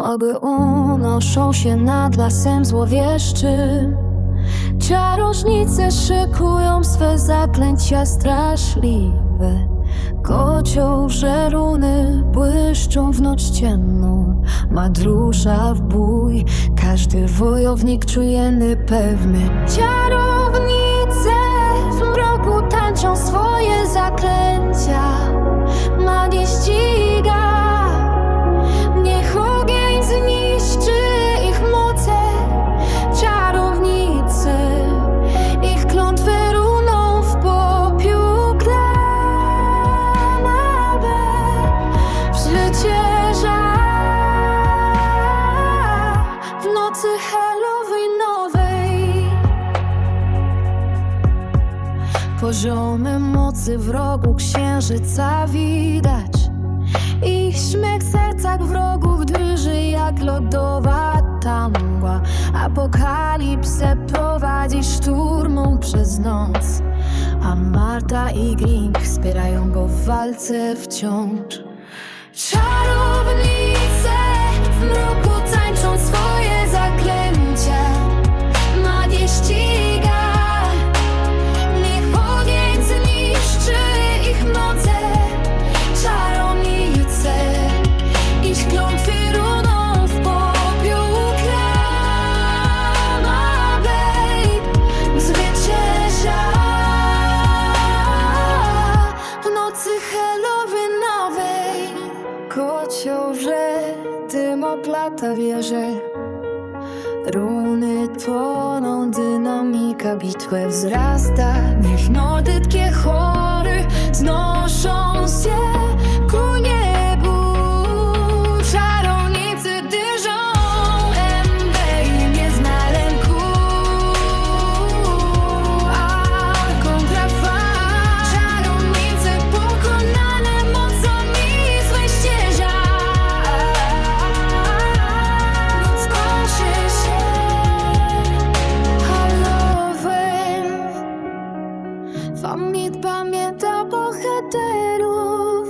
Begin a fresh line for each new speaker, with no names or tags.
Mogły unoszą się nad lasem złowieszczym. Czarożnice szykują swe zaklęcia straszliwe. Kocioł, że runy błyszczą w noc ciemną. Madrusza w bój, każdy wojownik czujeny pewny. Czarownice nocy Halloweenowej Poziomy mocy w rogu księżyca widać. Ich śmiech sercach wrogów drży jak lodowa tamła Apokalipsę prowadzi szturmą przez noc. A Marta i Grink wspierają go w walce wciąż. Czarownice w mroku tańczą Dymoplata wieże Runy płoną, dynamika bitwę wzrasta Niech nodytkie znowu Pamięt pamięta bohaterów.